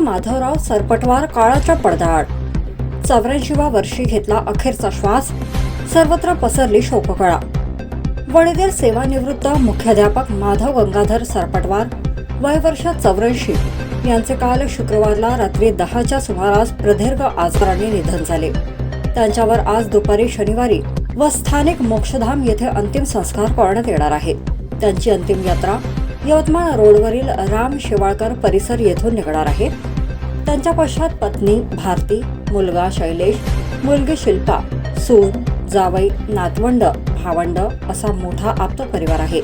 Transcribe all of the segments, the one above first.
माधवराव सरपटवार काळाच्या पडदाआड चौऱ्याऐंशीवा वर्षी घेतला अखेरचा श्वास सर्वत्र पसरली शोककळा. वडीदेर सेवानिवृत्त मुख्याध्यापक माधव गंगाधर सरपटवार वय वर्ष चौऱ्याऐंशी यांचे काल शुक्रवारला रात्री दहाच्या सुमारास प्रदीर्घ आजाराने निधन झाले. त्यांच्यावर आज दुपारी शनिवारी व स्थानिक मोक्षधाम येथे अंतिम संस्कार करण्यात येणार आहेत त्यांची अंतिम यात्रा यवतमाळ रोडवरील राम शेवाळकर परिसर येथून निघणार आहे. त्यांच्या पश्चात पत्नी भारती मुलगा शैलेश मुलगी शिल्पा सून जावई नातवंड भावंड असा मोठा आप्त परिवार आहे.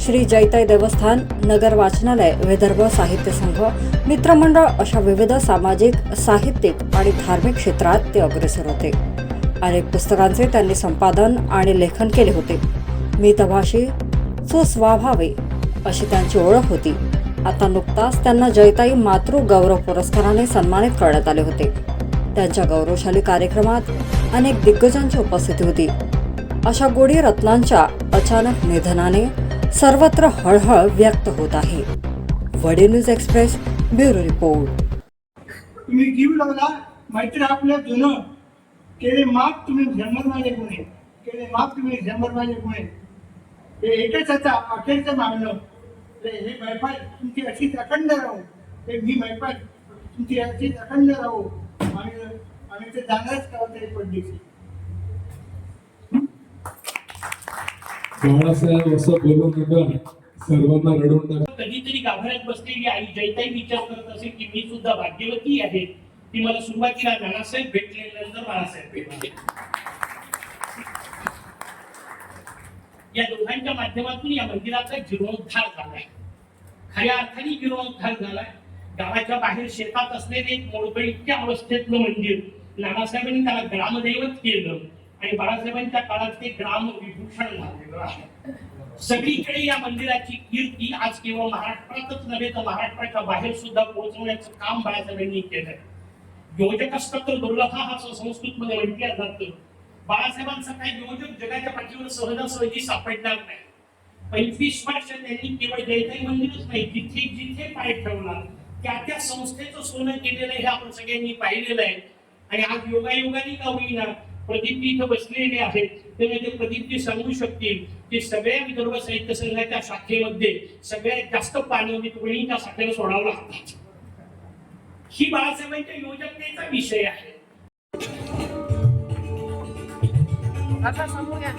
श्री जैताई देवस्थान नगर वाचनालय विदर्भ साहित्य संघ मित्रमंडळ अशा विविध सामाजिक साहित्यिक आणि धार्मिक क्षेत्रात ते अग्रेसर होते. अनेक पुस्तकांचे त्यांनी संपादन आणि लेखन केले होते. मितभाषी सुस्वभावी अशी त्यांची ओळख होती. आता नुकताच त्यांना जयताई मातृ गौरव पुरस्काराने सन्मानित करण्यात आले होते. त्यांच्या गौरवशाली कार्यक्रमात अनेक दिग्गजांची उपस्थिती होती. अशा गोडी रत्नांच्या अचानक निधनाने सर्वत्र हळहळ व्यक्त होत आहे. वडे न्यूज एक्सप्रेस ब्युरो रिपोर्ट. तुम्ही जीव लावला मैत्री आपल्या जुनं. केले माफ तुम्ही झंबर माझे गुणे केले माफ तुम्ही झंबर माझे गुणे हे एकच आता अखेरचं मागणं हे मैफल तुमची अशीच अखंड राहू. ते मी मैफल तुमची अशीच अखंड राहू. आणि आम्ही ते जाणारच का ते पडलीची बाळासाहेब असं बोलू नका. सर्वांना रडवून नका. कधीतरी गाभाऱ्यात बसलेली आई जयताई विचार करत असेल की मी सुद्धा भाग्यवती आहे. ती मला सुरुवातीला नानासाहेब भेटले नंतर बाळासाहेब भेटले. या दोघांच्या माध्यमातून या मंदिराचा जीर्णोद्धार झालाय. खऱ्या अर्थाने जीर्णोद्धार झालाय. गावाच्या बाहेर शेतात असलेले एक इतक्या अवस्थेतलं मंदिर नानासाहेबांनी त्याला ग्रामदैवत केलं आणि बाळासाहेबांच्या काळात ते ग्राम विभूषण झालेलं आहे. सगळीकडे या मंदिराची कीर्ती आज केवळ महाराष्ट्रातच नव्हे तर महाराष्ट्राच्या बाहेर सुद्धा पोहोचवण्याचं काम बाळासाहेबांनी केलंय. योजक असतात तर दुर्लभा हा असं संस्कृत म्हटलं जातं. बाळासाहेबांचा काही योजक जगाच्या पाठीवर सहजासहजी सापडणार नाही. पंचवीस वर्ष त्यांनी केवळ जयताई मंदिरच नाही जिथे जिथे पाय ठेवला त्या त्या संस्थेचं सोनं केलेलं हे आपण सगळ्यांनी पाहिलेलं आहे. आणि आज योगायोगाने का होईना प्रदीप्ती इथं बसलेले आहेत त्यामुळे ते म्हणजे प्रदीपजी सांगू शकतील की सगळ्या विदर्भ साहित्य संघाच्या शाखेमध्ये सगळ्यात जास्त पानं मी त्या शाखेला सोडावं लागतात. ही बाळासाहेबांच्या योजनेचा विषय आहे. आता समोर या